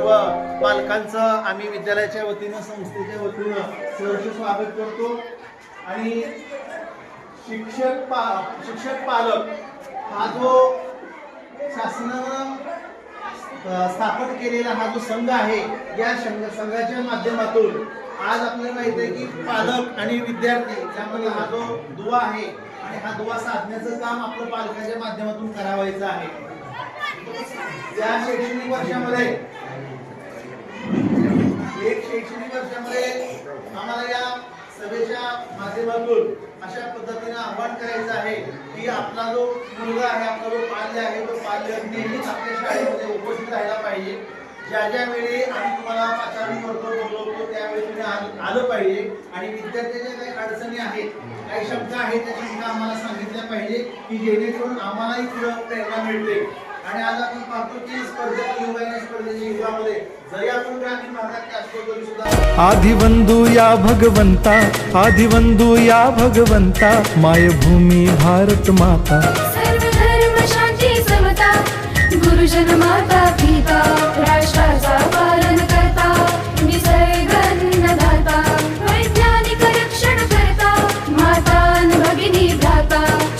पालकांचं आम्ही विद्यालयाच्या वतीनं संस्थेच्या वतीनं सहर्ष स्वागत करतो. आणि शिक्षक पा शिक्षक पालक हा जो शासनानं स्थापन केलेला हा जो संघ आहे या संघ संघाच्या माध्यमातून आज आपल्याला माहीत आहे की पालक आणि विद्यार्थी यामध्ये हा जो दुवा आहे आणि हा दुवा साधण्याचं काम आपलं पालकाच्या माध्यमातून करावायचं आहे. या शैक्षणिक वर्षामध्ये शैक्षणिक वर्षामध्ये आम्हाला या सभेच्या माध्यमातून अशा पद्धतीने आव्हान करायचं आहे की आपला जो मुलगा आहे आपला जो पाल्य आहे तो पाल्य नेहमीच आपल्या शाळेमध्ये उपस्थित राहायला पाहिजे. ज्या ज्या वेळी आम्ही तुम्हाला पाचारणी करतो बोलवतो त्यावेळी तुम्ही आलं पाहिजे. आणि विद्यार्थ्याच्या काही अडचणी आहेत काही शब्द आहेत त्या शंका आम्हाला सांगितल्या पाहिजे की जेणेकरून आम्हालाही पुढं प्रेरणा मिळते. आणि आज आपण पाहतो की स्पर्धेच्या युवा स्पर्धेच्या युगामध्ये जरी आपण ग्रामीण भागात असतो तरी सुद्धा आदिवंदू या भगवंता आदिवंदू या भगवंता मायभूमी भारत माता.